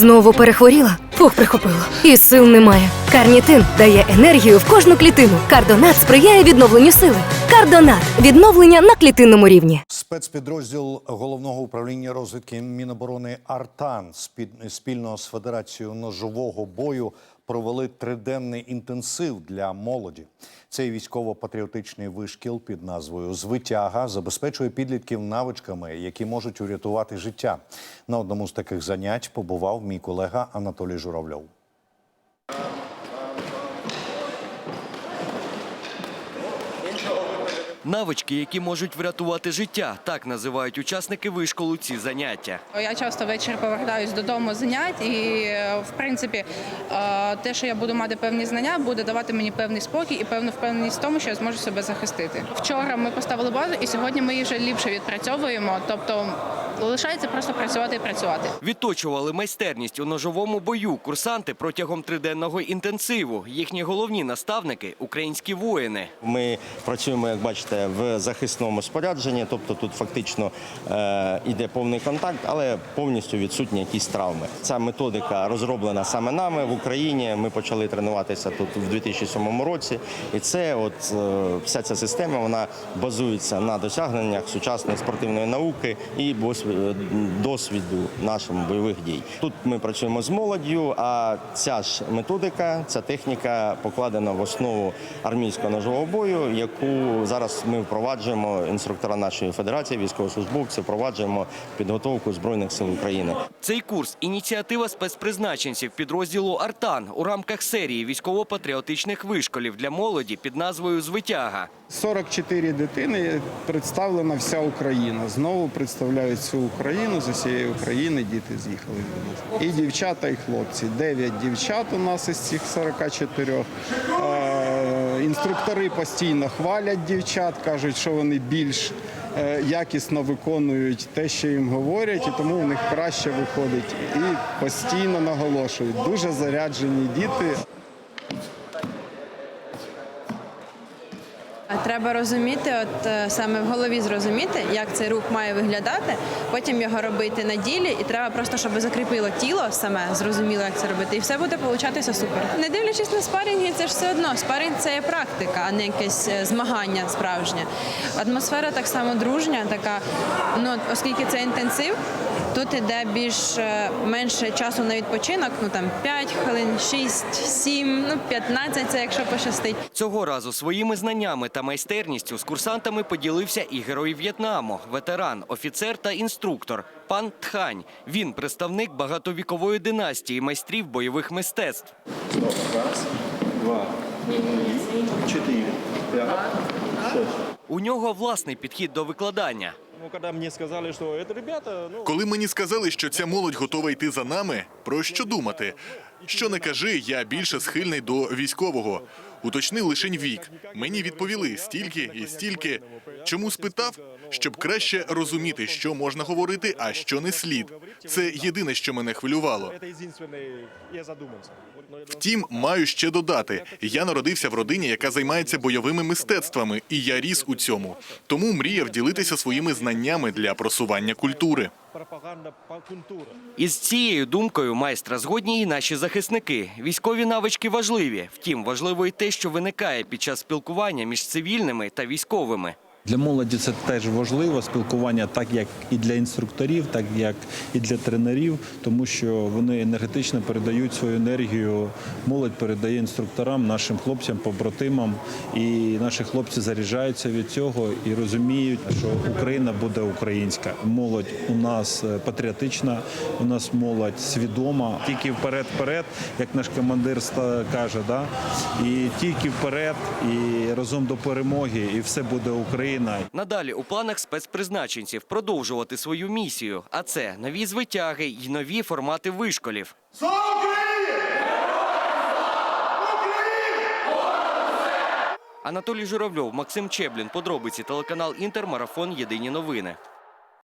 Знову перехворіла? Фух, прихопило. І сил немає. Карнітин дає енергію в кожну клітину. Кардонат сприяє відновленню сили. Кардонат відновлення на клітинному рівні. Спецпідрозділ головного управління розвідки Міноборони Артан спільно з Федерацією ножового бою провели триденний інтенсив для молоді. Цей військово-патріотичний вишкіл під назвою Звитяга забезпечує підлітків навичками, які можуть урятувати життя. На одному з таких занять побував мій колега Анатолій Журавльов. Навички, які можуть врятувати життя, так називають учасники вишколу ці заняття. Я часто ввечері повертаюсь додому занять, і в принципі е, те, що я буду мати певні знання, буде давати мені певний спокій і певну впевненість в тому, що я зможу себе захистити. Вчора ми поставили базу, і сьогодні ми її вже ліпше відпрацьовуємо. Тобто лишається просто працювати і працювати. Відточували майстерність у ножовому бою курсанти протягом триденного інтенсиву. Їхні головні наставники українські воїни. Ми працюємо, як бачите, в захисному спорядженні, тобто тут фактично е, йде повний контакт, але повністю відсутні якісь травми. Ця методика розроблена саме нами в Україні. Ми почали тренуватися тут в 2007 році, і це, от е, вся ця система, вона базується на досягненнях сучасної спортивної науки і бос- е, досвіду наших бойових дій. Тут ми працюємо з молоддю, а ця ж методика, ця техніка покладена в основу армійського ножового бою, яку зараз ми впроваджуємо інструктора нашої федерації, військовослужбовців, впроваджуємо підготовку збройних сил України. Цей курс ініціатива спецпризначенців підрозділу Артан у рамках серії військово-патріотичних вишколів для молоді під назвою Звитяга. 44 дитини представлена вся Україна. Знову представляють всю Україну з усієї України. Діти з'їхали. І дівчата, і хлопці. 9 дівчат у нас із цих 44. Е, інструктори постійно хвалять дівчат, кажуть, що вони більш е, якісно виконують те, що їм говорять, і тому у них краще виходить. І постійно наголошують. Дуже заряджені діти. Треба розуміти, от е, саме в голові зрозуміти, як цей рух має виглядати, потім його робити на ділі, і треба просто, щоб закріпило тіло саме, зрозуміло, як це робити, і все буде получатися супер. Не дивлячись на спарінги, це ж все одно. Спарінг це є практика, а не якесь е, змагання справжнє. Атмосфера так само дружня, така, ну оскільки це інтенсив. Тут іде більш е, менше часу на відпочинок, ну там 5 хвилин, 6, 7, ну 15, це якщо пощастить. Цього разу своїми знаннями та майстерністю з курсантами поділився і герой В'єтнаму, ветеран, офіцер та інструктор. Пан Тхань. Він представник багатовікової династії майстрів бойових мистецтв. Раз, два, четыре, пять, шесть. У нього власний підхід до викладання. Ну, ну, Коли мені сказали, що ця молодь готова йти за нами, про що думати? Що не кажи, я більше схильний до військового. Уточнив лишень вік. Мені відповіли стільки і стільки. Чому спитав? Щоб краще розуміти, що можна говорити, а що не слід. Це єдине, що мене хвилювало. Втім, маю ще додати: я народився в родині, яка займається бойовими мистецтвами, і я ріс у цьому. Тому мріяв ділитися своїми знаннями для просування культури. Із цією думкою майстра згодні і наші захисники. Військові навички важливі. Втім, важливо і те, що виникає під час спілкування між цивільними та військовими. Для молоді це теж важливо спілкування, так як і для інструкторів, так як і для тренерів, тому що вони енергетично передають свою енергію. Молодь передає інструкторам, нашим хлопцям, побратимам, і наші хлопці заряджаються від цього і розуміють, що Україна буде українська. Молодь у нас е, патріотична, у нас молодь свідома. Тільки вперед, вперед, як наш командир каже, да? і тільки вперед, і разом до перемоги, і все буде Україна. Надалі у планах спецпризначенців продовжувати свою місію, а це нові звитяги й нові формати вишколів. Анатолій Журавльов, Максим Чеблін. Подробиці телеканал Інтермарафон. Єдині новини.